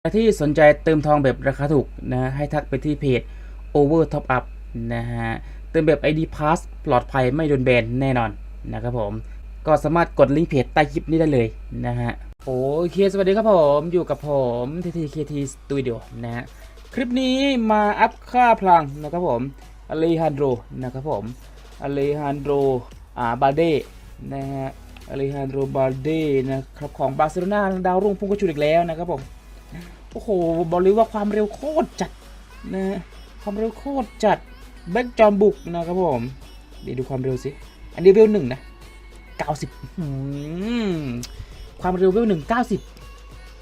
ใครที่สนใจเติมทองแบบราคาถูกนะให้ทักไปที่เพจ Over Top Up นะฮะเติมแบบ ID Pass ปลอดภัยไม่โดนแบนแน่นอนนะครับผม ก็สามารถกดลิงก์เพจใต้คลิปนี้ได้เลยนะฮะโอเค สวัสดีครับผมอยู่กับผม TTKT Studio นะฮะคลิปนี้มาอัพค่าพลังนะครับผมอเลฮันโดนะครับผมอเลฮันโดอ่าบาเดนะฮะอเลฮันโดบาเดนะครับของบาร์เซโลนาดาวรุ่งพุ่งกระชุดอีกแล้วนะครับผม โอ้โหบอกเลยว่าความเร็วโคตรจัดนะความเร็วโคตรจัดแบ็กจอมบุกนะครับผมเดี๋ยวดูความเร็วสิอันนี้เวลหนึ่งนะเก้าสิบความเร็วเวลหนึ่งเก้าสิบ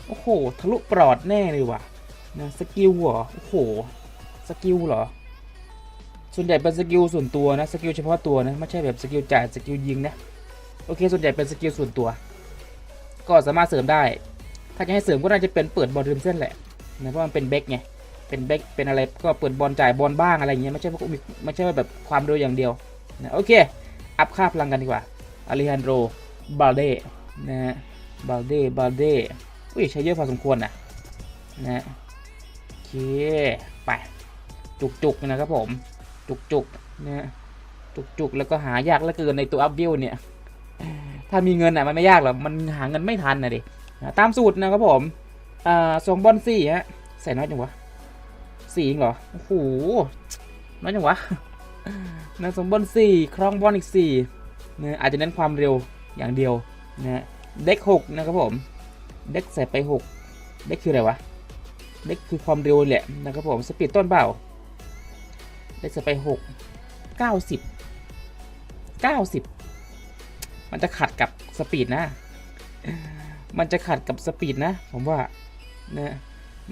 โอ้โหทะลุปลอดแน่เลยว่ะนะสกิลเหรอโอ้โหสกิลเหรอส่วนใหญ่เป็นสกิลส่วนตัวนะสกิลเฉพาะตัวนะไม่ใช่แบบสกิลจ่ายสกิลยิงนะโอเคส่วนใหญ่เป็นสกิลส่วนตัว ก็สามารถเสริมได้ ถ้าจะให้เสริมก็น่าจะเป็นเปิดบอลริมเส้นแหละนะเพราะมันเป็นเบกไงเป็นเบกเป็นอะไรก็เปิดบอลจ่ายบอลบ้างอะไรเงี้ยไม่ใช่ว่ามีไม่ใช่ว่าแบบความเร็วอย่างเดียวนะโอเค อัพค่าพลังกันดีกว่าอาริฮันโดบาลเดนะฮะบาลเดบาลเดอุ้ยใช้เยอะพอสมควรนะนะโอเคไปจุกจุกๆนะครับผมจุกจุกๆนะจุกจุกๆแล้วก็หายากเหลือเกินในตัวอัพวิวเนี่ยถ้ามีเงินอะมันไม่ยากหรอกมันหาเงินไม่ทันนะดิ ตามสูตรนะครับผมอ่าสองบอลสี่ฮะใส่น้อยจังวะสี่เหรอ โอ้โห น้อยจังวะนะสองบอลสี่ครองบอลอีกสี่นะอาจจะเน้นความเร็วอย่างเดียวนะเด็กหกนะครับผม เด็กใส่ไปหกเด็กคืออะไรวะ เด็กคือความเร็วแหละนะครับผม สปีดต้นเปล่าเด็กใส่ไปหกเก้าสิบเก้าสิบมันจะขัดกับสปีดนะ มันจะขัดกับสปีดนะ ผมว่านะ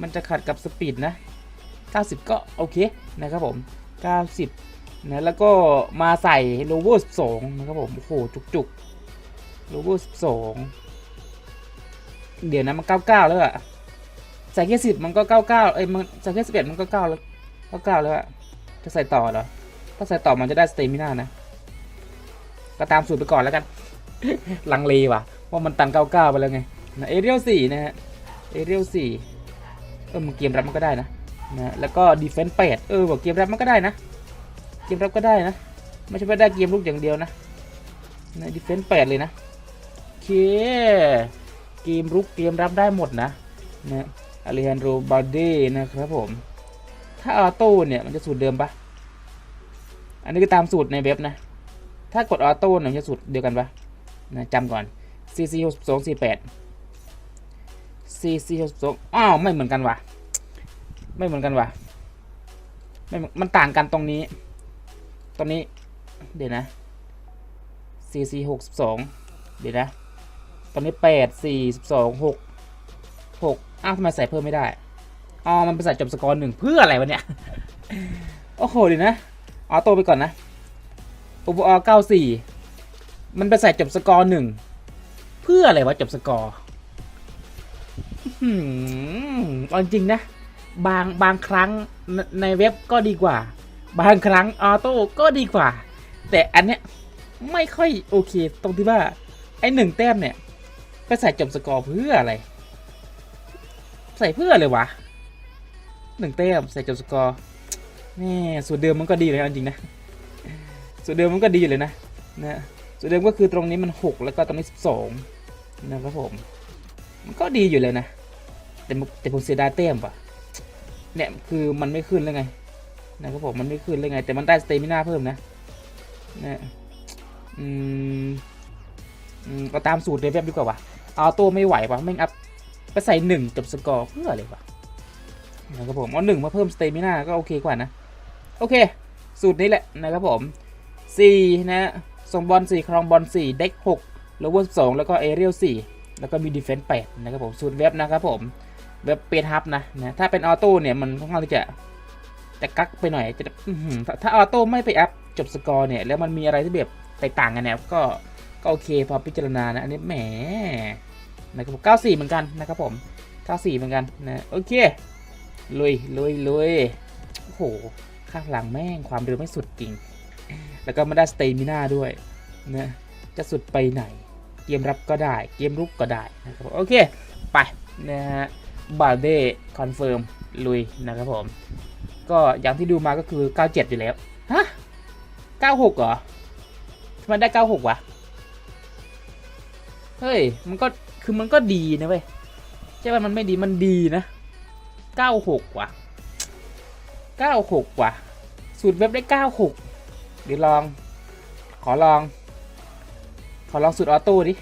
มันจะขัดกับสปีดนะ 90 ก็โอเคนะครับผม 90 นะแล้วก็มาใส่โลเวอร์12 นะครับผม โอ้โห จุกจุกโลเวอร์12 เดี๋ยวนะมัน 99 แล้วอะใส่แค่10 มันก็ 99 เอ้ยมันใส่แค่11 มันก็ 9 แล้ว 99 แล้วอะจะใส่ต่อเหรอ ถ้าใส่ต่อมันจะได้สเตมิน่านะ ก็ตามสูตรไปก่อนแล้วกัน ลังเลว่ะว่ามันตัน 99 ไปแล้วไง นะเอเรียล4นะฮะเอเรียล4เออมันเกมรับมันก็ได้นะนะแล้วก็ดีเฟนส์8เออบอกเกมรับมันก็ได้นะ เกมรับก็ได้นะ ไม่ใช่ว่าได้เกมลุกอย่างเดียวนะนะดีเฟนส์8เลยนะโอเคเกมรุกเกมรับได้หมดนะนะอเลฮันโดบาเดนะครับผม ถ้าออโต้เนี่ยมันจะสูตรเดิมปะอันนี้ก็ตามสูตรในเว็บนะ ถ้ากดออโต้เนี่ยมันจะสูตรเดียวกันปะนะจำก่อน CC 6 2 4 8 CC 6 2อ้าวไม่เหมือนกันวะไม่เหมือนกันวะไม่มันต่างกันตรงนี้ ตรงนี้ เดี๋ยวนะ CC 6 2เดี๋ยวนะ ตอนนี้8 4 2 6 6อ้าวทำไมใส่เพิ่มไม่ได้อ๋อมันเป็นใส่จบสกอร์หนึ่งเพื่ออะไรวะเนี่ยโอ้โหเดี๋ยวนะออโต้ไปก่อนนะอุปอ94มันไปใส่จบสกอร์หนึ่งเพื่ออะไรวะจบสกอร์ เอาจริงนะ บางบางครั้งในเว็บก็ดีกว่า บางครั้งออโต้ก็ดีกว่า แต่อันเนี้ยไม่ค่อยโอเค ตรงที่ว่า ไอ้หนึ่งแต้มเนี่ย ไปใส่จบสกอร์เพื่ออะไร ใส่เพื่ออะไรวะหนึ่งแต้มใส่จบสกอร์แม่สูตรเดิมมันก็ดีเลยจริงนะสูตรเดิมมันก็ดีเลยนะนะส่วนเดิมก็คือตรงนี้มัน 6 แล้วก็ตรงนี้ 12 นะครับผม มันก็ดีอยู่เลยนะ แต่แต่ผมเสียดายแต้มป่ะเนี่ยคือมันไม่ขึ้นเลยไงนะครับผมมันไม่ขึ้นเลยไง แต่มันได้สเตมิน่าเพิ่มนะเนะอืมอืมก็ตามสูตรในเว็บดีกว่าว่ะเอาตัวไม่ไหวว่ะแม่งอัพไปใส่หนึ่งจบสกอร์เพื่ออะไรวะนะครับผมเอาหนึ่งมาเพิ่มสเตมิน่าก็โอเคกว่านะ โอเค สูตรนี้แหละนะครับผม4นะส่งบอล4ครองบอล4เด็ก6โลเวอร์2แล้วก็เอเรียล4แล้วก็มีดีเฟนส์8นะครับผมสูตรเว็บนะครับผม เว็บเปดฮับนะนะ ถ้าเป็นออโต้เนี่ยมันค่อนข้างที่จะจะกักไปหน่อยจะถ้าออโต้ไม่ไปแอัพจบสกอร์เนี่ยแล้วมันมีอะไรที่แบบแตกต่างกันเนี่ยก็ก็โอเคพอพิจารณานะอันนี้แหมนะครับผม94 เหมือนกันนะครับผม 94 เหมือนกันนะโอเคลุยลุยลุยโอ้โหข้างหลังแม่งความเร็วไม่สุดจริง แล้วก็ไม่ได้สเตมิน่าด้วยนะจะสุดไปไหน เกมรับก็ได้ เกมรุกก็ได้นะครับโอเค ไปนะฮะ บาเดคอนเฟิร์มลุยนะครับผม ก็อย่างที่ดูมาก็คือ 97 อยู่แล้ว ฮะ 96 เหรอทำไมได้ 96 วะ เฮ้ย มันก็ คือมันก็ดีนะเว้ยใช่ว่ามันไม่ดีมันดีนะ 96 ว่ะ 96 ว่ะ สูตรเว็บได้ 96 เดี๋ยวลอง ขอลอง ขอลองสูตรออโต้ดิ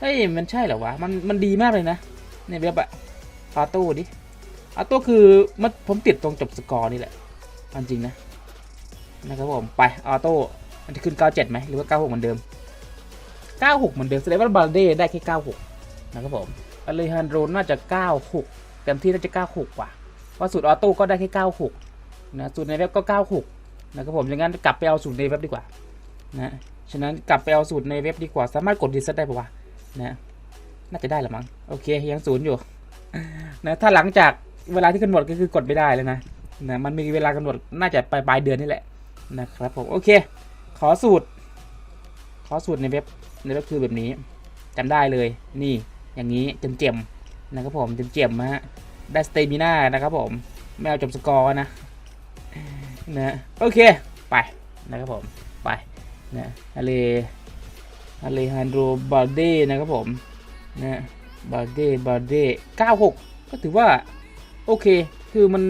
เฮ้ย มันใช่เหรอวะ มัน มันดีมากเลยนะ ในเว็บอะออโต้ดิออโต้คือมันผมติดตรงจบสกอร์นี่แหละอันจริงนะนะครับผมไปออโต้มันจะขึ้น 97ไหมหรือว่า 96 เหมือนเดิม 96 เหมือนเดิมแสดงว่าบาลเด้ได้แค่ 96 นะครับผมอเลฮันโดน่าจะ 96 เต็มที่น่าจะ 96 กว่าเพราะสูตรออโต้ก็ได้แค่ 96 นะสูตรในเว็บก็ 96 นะครับผมอย่างนั้นกลับไปเอาสูตรในเว็บดีกว่านะฉะนั้นกลับไปเอาสูตรในเว็บดีกว่า สามารถกดรีเซ็ตได้ปะวะนะ น่าจะได้ละมั้งโอเคยังศูนย์อยู่นะถ้าหลังจากเวลาที่กำหนดก็คือกดไม่ได้แล้วนะนะมันมีเวลากำหนดน่าจะปลายปลายเดือนนี่แหละนะครับผมโอเค ขอสูตร ขอสูตรในเว็บในเว็บคือแบบนี้จำได้เลยนี่อย่างนี้เจ็มนะครับผมเจมๆนะฮะได้สเตมิน่านะครับผมไม่เอาจบสกอร์นะนะโอเคไปนะครับผมไปนะฮาเลฮาเลฮันโดบาเดนะครับผม นะบาเดบาเด96 ก็ถือว่า โอเค คือมัน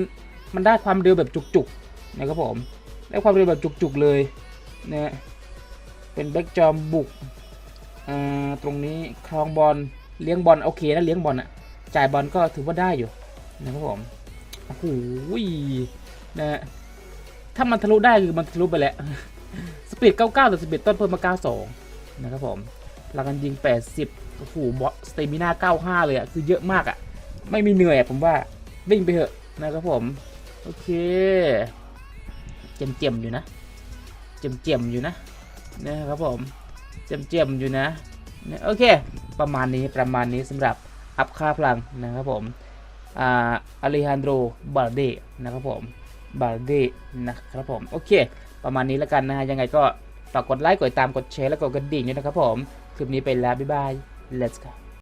มันได้ความเร็วแบบจุกๆ นะครับผม ได้ความเร็วแบบจุกๆเลยนะเป็นแบ็กจอมบุกอ่าตรงนี้ครองบอลเลี้ยงบอลโอเคนะเลี้ยงบอลอะจ่ายบอลก็ถือว่าได้อยู่นะครับผมโอ้โหนะถ้ามันทะลุได้คือมันทะลุไปแล้วสปีด99แต่สปีดต้นเพิ่มมา92นะครับผมหลักการยิง 80 โอ้โหบอสสเตมิน่า95 เลยอะคือเยอะมากอะไม่มีเหนื่อยอะผมว่าวิ่งไปเถอะนะครับผม โอเค เจียมอยู่นะเจียมอยู่นะนะครับผม เจียมอยู่นะนะ โอเค ประมาณนี้ประมาณนี้สำหรับอัพค่าพลังนะครับผมอ่าอเลฮันโดบาร์เดนะครับผมบาร์เดนะครับผม โอเค ประมาณนี้แล้วกันนะฮะยังไงก็ฝากกดไลค์กดติดตามกดแชร์และกดกระดิ่งด้วยนะครับผม คลิปนี้ไปแล้ว บ๊ายบาย let's go